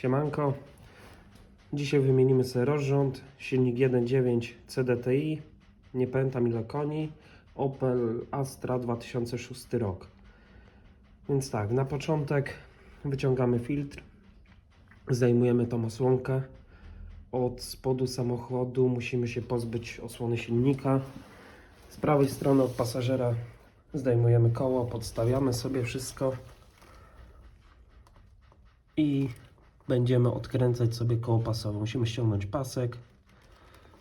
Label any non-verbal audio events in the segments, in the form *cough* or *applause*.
Siemanko. Dzisiaj wymienimy sobie rozrząd. Silnik 1.9 CDTI. Nie pamiętam ile koni. Opel Astra 2006 rok. Więc tak, na początek wyciągamy filtr. Zdejmujemy tą osłonkę. Od spodu samochodu musimy się pozbyć osłony silnika. Z prawej strony od pasażera zdejmujemy koło, podstawiamy sobie wszystko i będziemy odkręcać sobie koło pasowe. Musimy ściągnąć pasek,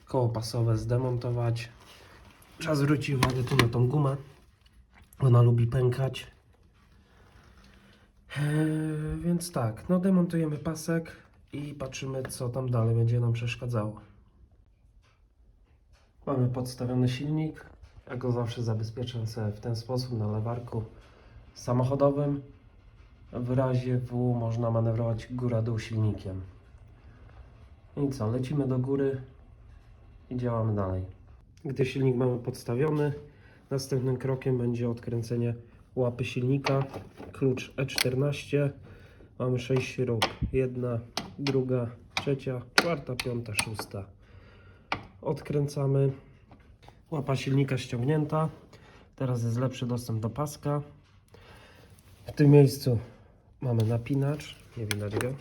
koło pasowe zdemontować. Trzeba zwrócić uwagę tu na tą gumę. Ona lubi pękać. Eee, więc tak, no demontujemy pasek i patrzymy co tam dalej będzie nam przeszkadzało. Mamy podstawiony silnik. Ja go zawsze zabezpieczam sobie w ten sposób na lewarku samochodowym. W razie W można manewrować góra-dół silnikiem. I co, lecimy do góry i działamy dalej. Gdy silnik mamy podstawiony, następnym krokiem będzie odkręcenie łapy silnika. Klucz E14. Mamy 6 śrub. Jedna, druga, trzecia, czwarta, piąta, szósta. Odkręcamy. Łapa silnika ściągnięta. Teraz jest lepszy dostęp do paska. W tym miejscu mamy napinacz. Nie widać go.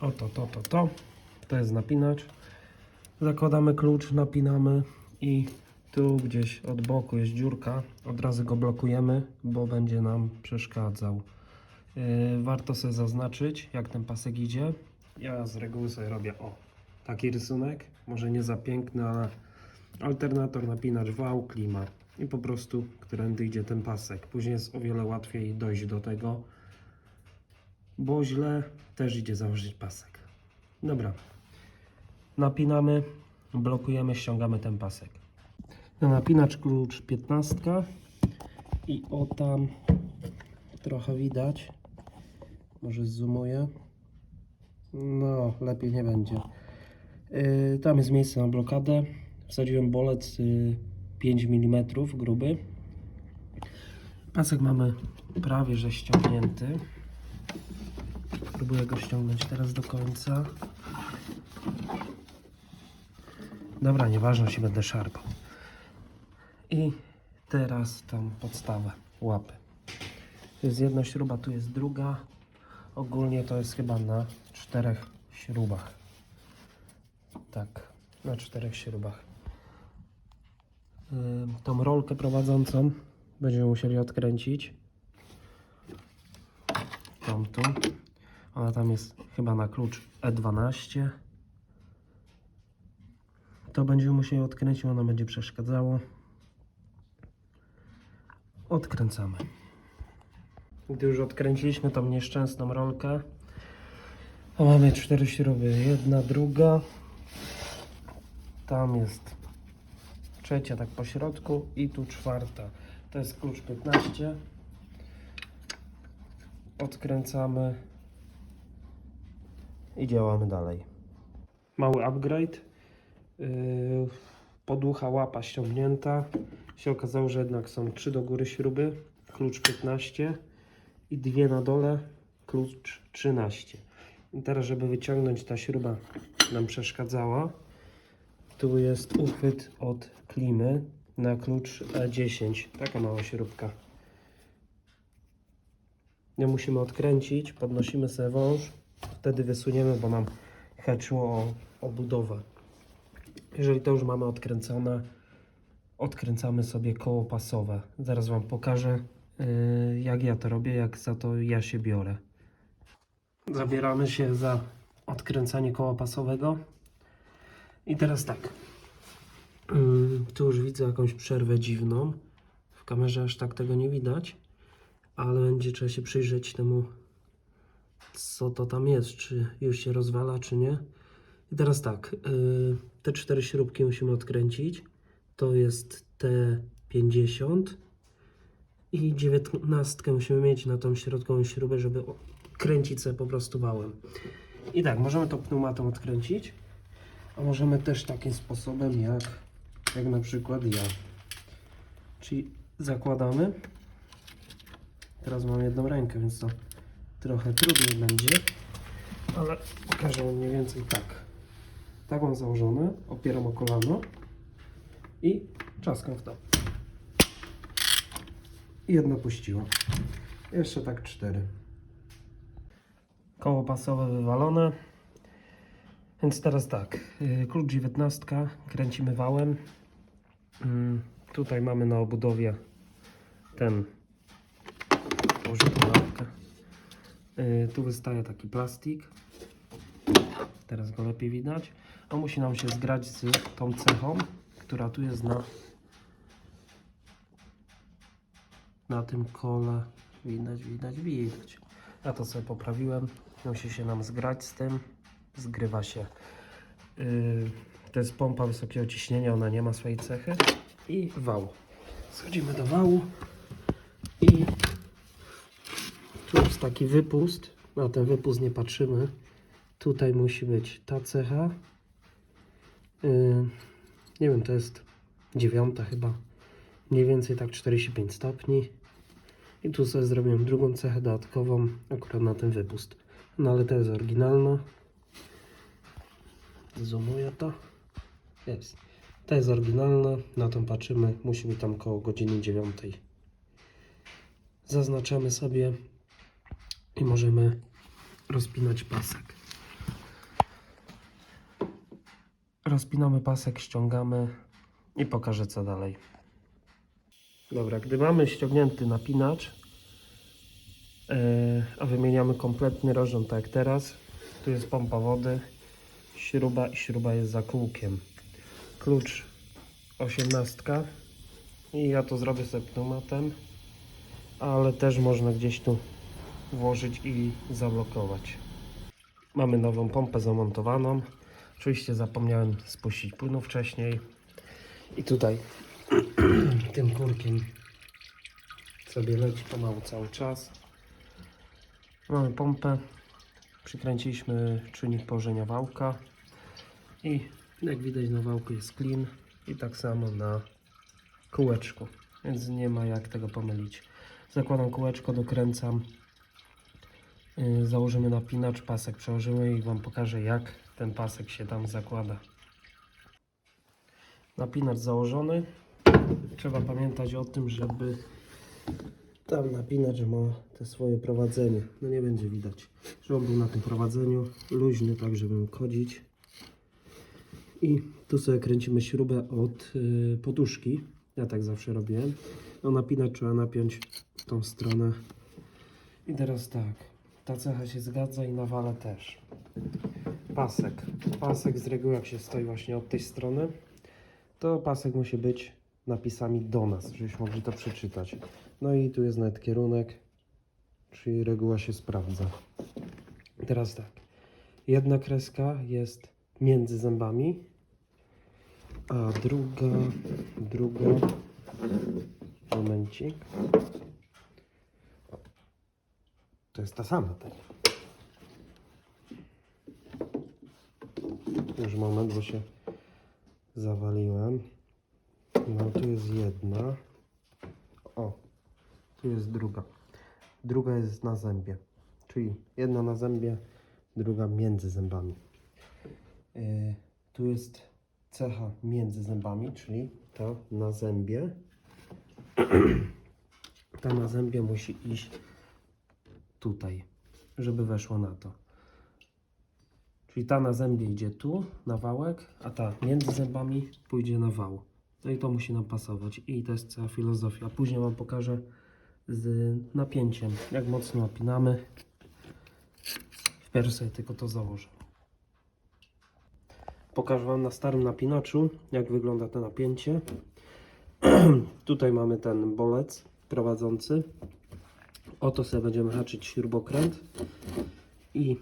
Oto, to, to, to. To jest napinacz. Zakładamy klucz, napinamy i tu gdzieś od boku jest dziurka. Od razu go blokujemy, bo będzie nam przeszkadzał. Yy, warto sobie zaznaczyć, jak ten pasek idzie. Ja z reguły sobie robię o taki rysunek. Może nie za piękny, ale alternator, napinacz, wał, klima i po prostu którędy idzie ten pasek. Później jest o wiele łatwiej dojść do tego, bo źle też idzie założyć pasek. Dobra, napinamy, blokujemy, ściągamy ten pasek. Na napinacz klucz 15 i o tam trochę widać. Może zoomuję. No, lepiej nie będzie. Yy, tam jest miejsce na blokadę. Wsadziłem bolec yy, 5 mm gruby. Pasek mamy prawie że ściągnięty. Próbuję go ściągnąć teraz do końca. Dobra, nieważne, się będę szarpał. I teraz tą podstawę łapy. Tu jest jedna śruba, tu jest druga. Ogólnie to jest chyba na czterech śrubach. Tak, na czterech śrubach. Tą rolkę prowadzącą będziemy musieli odkręcić. Tą tu. Ona tam jest chyba na klucz E12. To będziemy musieli odkręcić, ona będzie przeszkadzało. Odkręcamy. Gdy już odkręciliśmy tą nieszczęsną rolkę, mamy cztery śruby. Jedna, druga. Tam jest trzecia tak po środku i tu czwarta. To jest klucz 15. Odkręcamy i działamy dalej. Mały upgrade. Yy, Podłucha łapa ściągnięta. Się okazało, że jednak są trzy do góry śruby. Klucz 15 i dwie na dole. Klucz 13. I teraz, żeby wyciągnąć ta śruba nam przeszkadzała, tu jest uchwyt od klimy na klucz E10. Taka mała śrubka. Nie musimy odkręcić, podnosimy sobie wąż, wtedy wysuniemy, bo nam haczyło o, o budowę. Jeżeli to już mamy odkręcone, odkręcamy sobie koło pasowe. Zaraz Wam pokażę, yy, jak ja to robię, jak za to ja się biorę. Zabieramy się za odkręcanie koła pasowego. I teraz tak. Tu już widzę jakąś przerwę dziwną. W kamerze aż tak tego nie widać, ale będzie trzeba się przyjrzeć temu, co to tam jest, czy już się rozwala, czy nie. I teraz tak, yy, te cztery śrubki musimy odkręcić. To jest T50 i dziewiętnastkę musimy mieć na tą środkową śrubę, żeby kręcić sobie po prostu wałem. I tak, możemy to pneumatą odkręcić, a możemy też takim sposobem jak, jak na przykład ja. Czyli zakładamy Teraz mam jedną rękę, więc to trochę trudniej będzie. Ale pokażę wam mniej więcej tak. Tak mam założone, opieram o kolano i czaskam w to. I jedna puściła. Jeszcze tak cztery. Koło pasowe wywalone. Więc teraz tak, yy, klucz 19, kręcimy wałem. Mm, tutaj mamy na obudowie ten łapkę. Yy, tu wystaje taki plastik. Teraz go lepiej widać. On musi nam się zgrać z tą cechą, która tu jest na na tym kole. Widać, widać, widać. Ja to sobie poprawiłem. Musi się nam zgrać z tym. Zgrywa się. Yy, to jest pompa wysokiego ciśnienia, ona nie ma swojej cechy. I wał. Schodzimy do wału. I tu jest taki wypust. Na ten wypust nie patrzymy. Tutaj musi być ta cecha. Yy, nie wiem, to jest dziewiąta chyba. Mniej więcej tak 45 stopni. I tu sobie zrobiłem drugą cechę dodatkową, akurat na ten wypust. No ale to jest oryginalna. Zoomuję to. Jest. To jest oryginalna, na tą patrzymy. Musi być tam koło godziny 9. Zaznaczamy sobie i możemy rozpinać pasek. Rozpinamy pasek, ściągamy i pokażę co dalej. Dobra, gdy mamy ściągnięty napinacz, yy, a wymieniamy kompletny rozrząd tak jak teraz, tu jest pompa wody, śruba i śruba jest za kółkiem. Klucz 18 i ja to zrobię sobie pneumatem, ale też można gdzieś tu włożyć i zablokować. Mamy nową pompę zamontowaną. Oczywiście zapomniałem spuścić płynu wcześniej. I tutaj *clears throat* tym kurkiem sobie leci pomału cały czas. Mamy pompę. Przykręciliśmy czujnik położenia wałka. I jak widać na wałku jest clean. I tak samo na kółeczku. Więc nie ma jak tego pomylić. Zakładam kółeczko, dokręcam. Yy, założymy napinacz, pasek przełożymy i Wam pokażę jak ten pasek się tam zakłada. Napinacz założony. Trzeba pamiętać o tym, żeby tam napinacz ma te swoje prowadzenie. No nie będzie widać, że on był na tym prowadzeniu luźny, tak żeby chodzić. I tu sobie kręcimy śrubę od y, poduszki. Ja tak zawsze robiłem. No napinacz trzeba napiąć w tą stronę. I teraz tak, ta cecha się zgadza i na wale też. Pasek. Pasek z reguły jak się stoi właśnie od tej strony, to pasek musi być napisami do nas, żebyśmy mogli to przeczytać. No i tu jest nawet kierunek, czyli reguła się sprawdza. Teraz tak. Jedna kreska jest między zębami, a druga, druga, momencik. To jest ta sama tak. Już moment, bo się zawaliłem. No tu jest jedna. O, tu jest druga. Druga jest na zębie. Czyli jedna na zębie, druga między zębami. Yy, tu jest cecha między zębami, czyli ta na zębie. *clears throat* ta na zębie musi iść tutaj, żeby weszło na to. Czyli ta na zębie idzie tu, na wałek, a ta między zębami pójdzie na wał. No i to musi nam pasować. I to jest cała filozofia. Później Wam pokażę z napięciem, jak mocno napinamy. Wpierw sobie tylko to założę. Pokażę Wam na starym napinaczu, jak wygląda to napięcie. *clears throat* Tutaj mamy ten bolec prowadzący. Oto sobie będziemy haczyć śrubokręt. I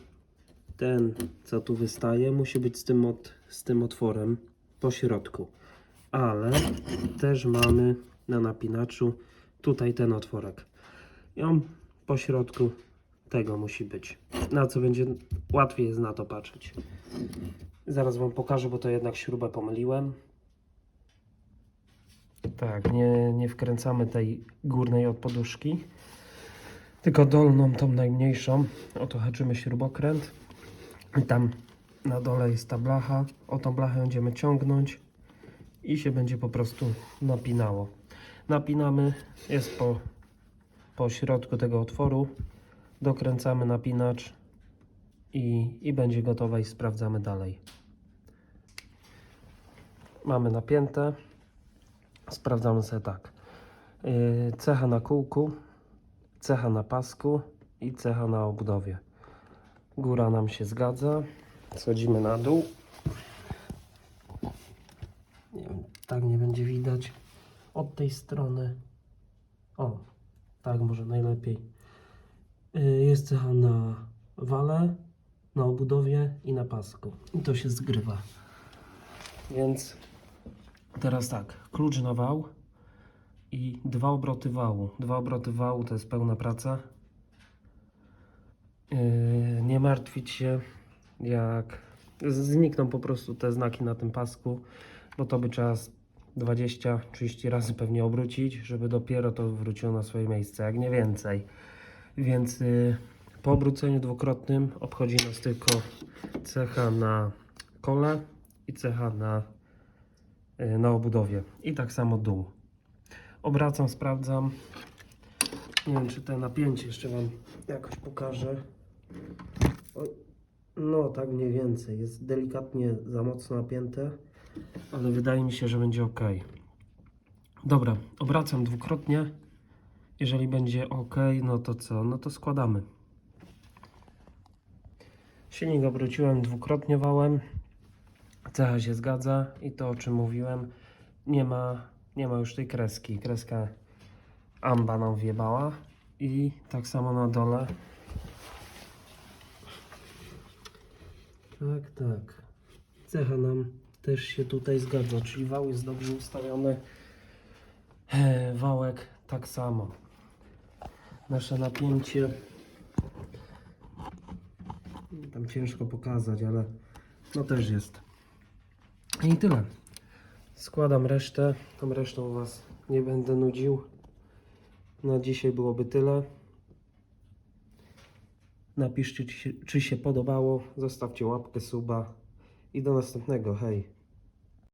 ten, co tu wystaje, musi być z tym, od, z tym otworem po środku. Ale też mamy na napinaczu tutaj ten otworek. I on po środku tego musi być. Na co będzie łatwiej jest na to patrzeć. Zaraz Wam pokażę, bo to jednak śrubę pomyliłem. Tak, nie, nie wkręcamy tej górnej od poduszki. Tylko dolną, tą najmniejszą. Oto haczymy śrubokręt. I tam na dole jest ta blacha. O tą blachę będziemy ciągnąć i się będzie po prostu napinało. Napinamy, jest po, po środku tego otworu. Dokręcamy napinacz i, i będzie gotowe i sprawdzamy dalej. Mamy napięte. Sprawdzamy sobie tak. Yy, cecha na kółku, cecha na pasku i cecha na obudowie. Góra nam się zgadza. Schodzimy na dół. Nie wiem, tak nie będzie widać. Od tej strony. O, tak może najlepiej. Yy, Jest cecha na wale, na obudowie i na pasku. I to się zgrywa. Więc teraz tak, klucz na wał i dwa obroty wału. Dwa obroty wału to jest pełna praca. Yy, nie martwić się, jak znikną po prostu te znaki na tym pasku, bo to by trzeba 20-30 razy pewnie obrócić, żeby dopiero to wróciło na swoje miejsce, jak nie więcej. Więc yy, po obróceniu dwukrotnym obchodzi nas tylko cecha na kole i cecha na, yy, na obudowie. I tak samo dół. Obracam, sprawdzam. Nie wiem, czy te napięcie jeszcze Wam jakoś pokażę. Oj, No, tak mniej więcej. Jest delikatnie za mocno napięte, ale wydaje mi się, że będzie ok. Dobra, obracam dwukrotnie. Jeżeli będzie ok, no to co? No to składamy. Silnik obróciłem dwukrotnie wałem. Cecha się zgadza i to o czym mówiłem, nie ma, nie ma już tej kreski. Kreska amba nam wjebała i tak samo na dole. Tak, tak. Cecha nam też się tutaj zgadza, czyli wał jest dobrze ustawiony. Wałek tak samo. Nasze napięcie. Tam ciężko pokazać, ale no też jest. I tyle. Składam resztę. Tą resztą Was nie będę nudził. Na dzisiaj byłoby tyle. Napiszcie, czy się podobało. Zostawcie łapkę, suba. I do następnego. Hej.